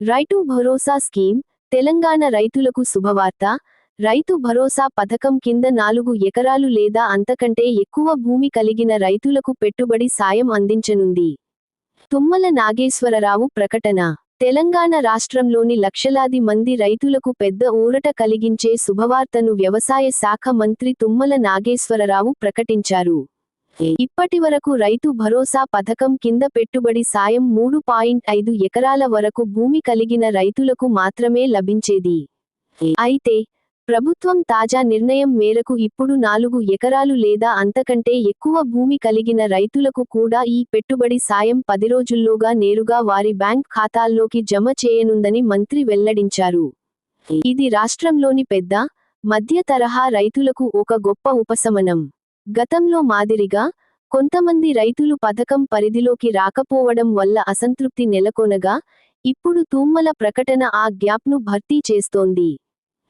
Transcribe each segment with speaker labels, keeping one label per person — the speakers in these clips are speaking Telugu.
Speaker 1: రైతు భరోసా స్కీమ్ తెలంగాణ రైతులకు శుభవార్త. రైతు భరోసా పథకం కింద నాలుగు ఎకరాలు లేదా అంతకంటే ఎక్కువ భూమి కలిగిన రైతులకు పెట్టుబడి సాయం అందించనుంది. తుమ్మల నాగేశ్వరరావు ప్రకటన. తెలంగాణ రాష్ట్రంలోని లక్షలాది మంది రైతులకు పెద్ద ఊరట కలిగించే శుభవార్తను వ్యవసాయ శాఖ మంత్రి తుమ్మల నాగేశ్వరరావు ప్రకటించారు. ఇప్పటివరకు రైతు భరోసా పథకం కింద పెట్టుబడి సాయం మూడు పాయింట్ ఐదు ఎకరాల వరకు భూమి కలిగిన రైతులకు మాత్రమే లభించేది. అయితే ప్రభుత్వం తాజా నిర్ణయం మేరకు ఇప్పుడు నాలుగు ఎకరాలు లేదా అంతకంటే ఎక్కువ భూమి కలిగిన రైతులకు కూడా ఈ పెట్టుబడి సాయం పది రోజుల్లోగా నేరుగా వారి బ్యాంక్ ఖాతాల్లోకి జమ చేయనుందని మంత్రి వెల్లడించారు. ఇది రాష్ట్రంలోని పెద్ద మధ్య తరహా రైతులకు ఒక గొప్ప ఉపశమనం. గతంలో మాదిరిగా కొంతమంది రైతులు పథకం పరిధిలోకి రాకపోవడం వల్ల అసంతృప్తి నెలకొనగా ఇప్పుడు తూమ్మల ప్రకటన ఆ గ్యాప్ను భర్తీ చేస్తోంది.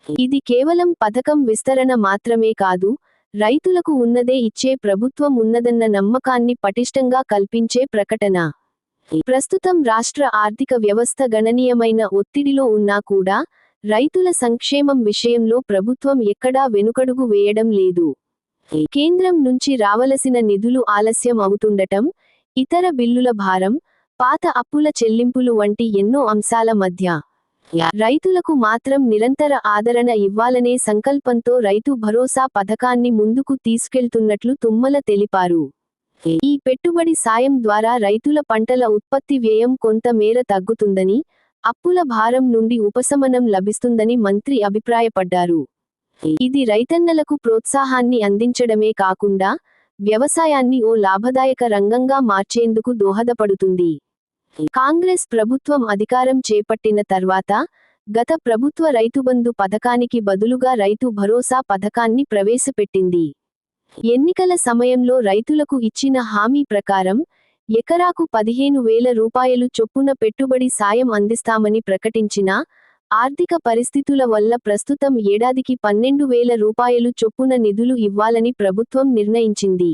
Speaker 1: ఇది కేవలం పథకం విస్తరణ మాత్రమే కాదు రైతులకు ఉన్నదే ఇచ్చే ప్రభుత్వం ఉన్నదన్న నమ్మకాన్ని పటిష్టంగా కల్పించే ప్రకటన. ప్రస్తుతం రాష్ట్ర ఆర్థిక వ్యవస్థ గణనీయమైన ఒత్తిడిలో ఉన్నా కూడా రైతుల సంక్షేమం విషయంలో ప్రభుత్వం ఎక్కడా వెనుకడుగు వేయడం లేదు. కేంద్రం నుంచి రావలసిన నిధులు ఆలస్యం అవుతుండటం ఇతర బిల్లుల భారం పాత అప్పుల చెల్లింపులు వంటి ఎన్నో అంశాల మధ్య రైతులకు మాత్రం నిరంతర ఆదరణ ఇవ్వాలనే సంకల్పంతో రైతు భరోసా పథకాన్ని ముందుకు తీసుకెళ్తున్నట్లు తుమ్మల తెలిపారు. ఈ పెట్టుబడి సాయం ద్వారా రైతుల పంటల ఉత్పత్తి వ్యయం కొంత మేర తగ్గుతుందని అప్పుల భారం నుండి ఉపశమనం లభిస్తుందని మంత్రి అభిప్రాయపడ్డారు. ఇది రైతన్నలకు ప్రోత్సాహాన్ని అందించడమే కాకుండా వ్యవసాయాన్ని ఓ లాభదాయక రంగంగా మార్చేందుకు దోహదపడుతుంది. కాంగ్రెస్ ప్రభుత్వం అధికారం చేపట్టిన తర్వాత గత ప్రభుత్వ రైతుబంధు పథకానికి బదులుగా రైతు భరోసా పథకాన్ని ప్రవేశపెట్టింది. ఎన్నికల సమయంలో రైతులకు ఇచ్చిన హామీ ప్రకారం ఎకరాకు పదిహేను వేల రూపాయలు చొప్పున పెట్టుబడి సాయం అందిస్తామని ప్రకటించినా ఆర్థిక పరిస్థితుల వల్ల ప్రస్తుతం ఏడాదికి పన్నెండు వేల రూపాయలు చొప్పున నిధులు ఇవ్వాలని ప్రభుత్వం నిర్ణయించింది.